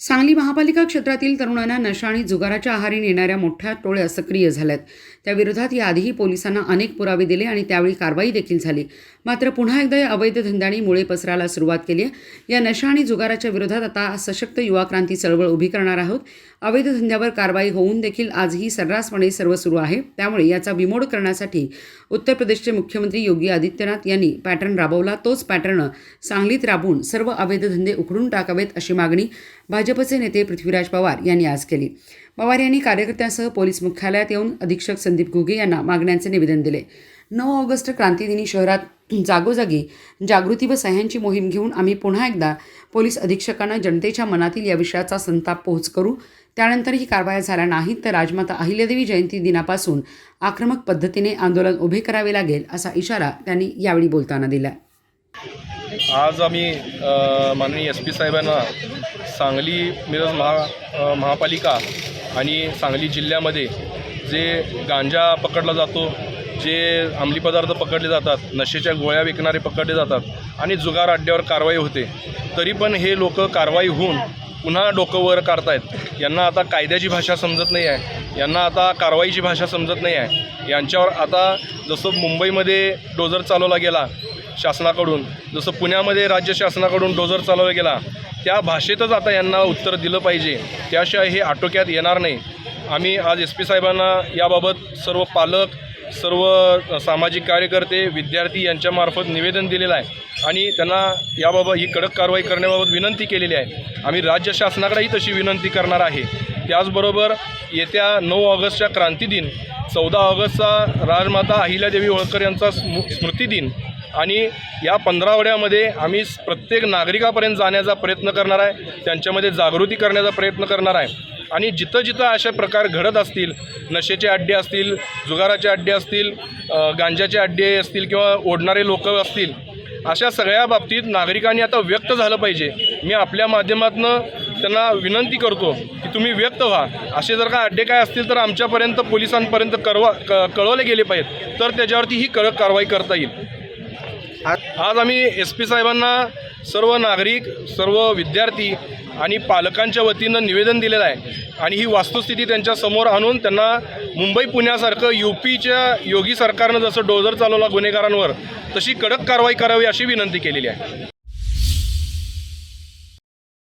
सांगली महापालिका क्षेत्रातील तरुणांना नशा आणि जुगाराच्या आहारी नेणाऱ्या मोठ्या टोळ्या सक्रिय झाल्यात. त्याविरोधात याआधीही पोलिसांना अनेक पुरावे दिले आणि त्यावेळी कारवाई देखील झाली. मात्र पुन्हा एकदा या अवैध धंद्यांनी मुळे पसरायला सुरुवात केली आहे. या नशा आणि जुगाराच्या विरोधात आता सशक्त युवा क्रांती चळवळ उभी करणार आहोत. अवैध धंद्यावर कारवाई होऊन देखील आजही सर्रासपणे सर्व सुरू आहे. त्यामुळे याचा बिमोड करण्यासाठी उत्तर प्रदेशचे मुख्यमंत्री योगी आदित्यनाथ यांनी पॅटर्न राबवला. तोच पॅटर्न सांगलीत राबवून सर्व अवैध धंदे उखडून टाकावेत अशी मागणी भाजपचे नेते पृथ्वीराज पवार यांनी आज केली. पवार यांनी कार्यकर्त्यांसह पोलीस मुख्यालयात येऊन अधीक्षक संदीप घुगे यांना मागण्यांचे निवेदन दिले. नऊ ऑगस्ट क्रांतीदिनी शहरात जागोजागी जागृती व सह्यांची मोहीम घेऊन आम्ही पुन्हा एकदा पोलीस अधीक्षकांना जनतेच्या मनातील या विषयाचा संताप पोहोच करू. त्यानंतरही कारवाया झाल्या नाहीत तर राजमाता अहिल्यादेवी जयंती दिनापासून आक्रमक पद्धतीने आंदोलन उभे करावे लागेल असा इशारा त्यांनी यावेळी बोलताना दिला. आज आम्ही माननीय एस पी साहेबांना सांगली मिरज महा महापालिका आणि सांगली जिल्ह्यामध्ये जे गांजा पकडला जातो जे अंमली पदार्थ पकडले जातात नशेच्या गोळ्या विकणारे पकडले जातात आणि जुगार अड्ड्यावर कारवाई होते तरी पण हे लोक कारवाई होऊन पुन्हा डोकं वर काढतायत. यांना आता कायद्याची भाषा समजत नाही आहे. यांना आता कारवाईची भाषा समजत नाही आहे. यांच्यावर आता जसं मुंबईमध्ये डोजर चालवला गेला शासनाकडून जसं पुण्यामध्ये राज्य शासनाकडून डोजर चालवला गेला त्या भाषेतच आता यांना उत्तर दिलं पाहिजे. त्याशिवाय हे आटोक्यात येणार नाही. आम्ही आज एस पी साहेबांना याबाबत सर्व पालक सर्व सामाजिक कार्यकर्ते विद्यार्थी यांच्यामार्फत निवेदन दिलेलं आहे. आणि त्यांना याबाबत ही कडक कारवाई करण्याबाबत विनंती केलेली आहे. आम्ही राज्य शासनाकडेही तशी विनंती करणार आहे. त्याचबरोबर येत्या नऊ ऑगस्टच्या क्रांतीदिन चौदा ऑगस्टचा राजमाता अहिल्यादेवी होळकर यांचा स्मु स्मृतिदिन आणि या पंधरावड्यामध्ये आम्ही प्रत्येक नागरिकापर्यंत जाण्याचा प्रयत्न करणार आहे. त्यांच्यामध्ये जागृती करण्याचा प्रयत्न करणार आहे. आणि जिथं जिथं अशा प्रकार घडत असतील नशेचे अड्डे असतील जुगाराचे अड्डे असतील गांजाचे अड्डे असतील किंवा ओढणारे लोक असतील अशा सगळ्या बाबतीत नागरिकांनी आता व्यक्त झालं पाहिजे. मी आपल्या माध्यमातून त्यांना विनंती करतो की तुम्ही व्यक्त व्हा. असे जर का अड्डे काय असतील तर आमच्यापर्यंत पोलिसांपर्यंत करवा क कळवले गेले पाहिजेत. तर त्याच्यावरती ही कडक कारवाई करता येईल. आज आम्ही एस पी साहेबांना सर्व नागरिक सर्व विद्यार्थी आणि पालकांच्या वतीनं निवेदन दिलेलं आहे. आणि ही वास्तुस्थिती त्यांच्यासमोर आणून त्यांना मुंबई पुण्यासारखं यू पीच्या योगी सरकारनं जसं डोजर चालवला गुन्हेगारांवर तशी कडक कारवाई करावी अशी विनंती केलेली आहे.